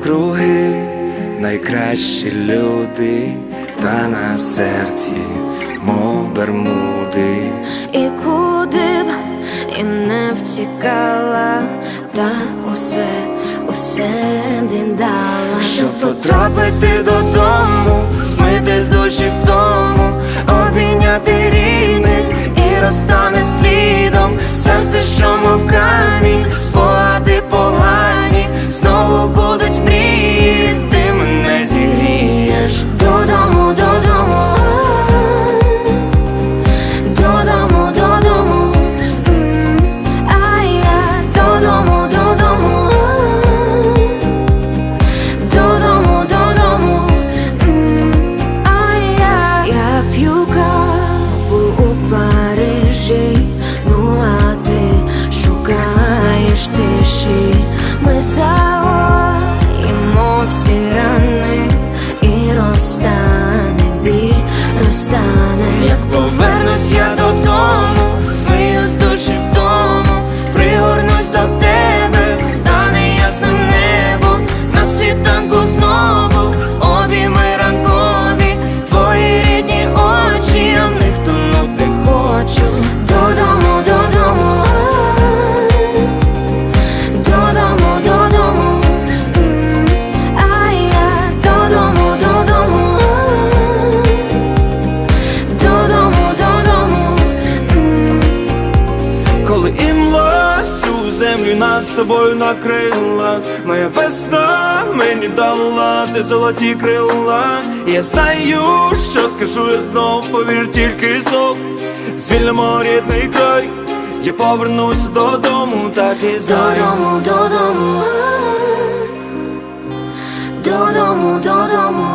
навкруги найкращі люди, та на серці, мов бермуди. І куди б і не втікала, та усе, усе віддала, Щоб потрапити додому, she нас з тобою накрила, моя весна мені дала ти золоті крила. Я знаю, що скажу я знов, повір тільки знов. Звільнимо рідний край, я повернусь додому, так і знаю. додому, додому, додому, додому.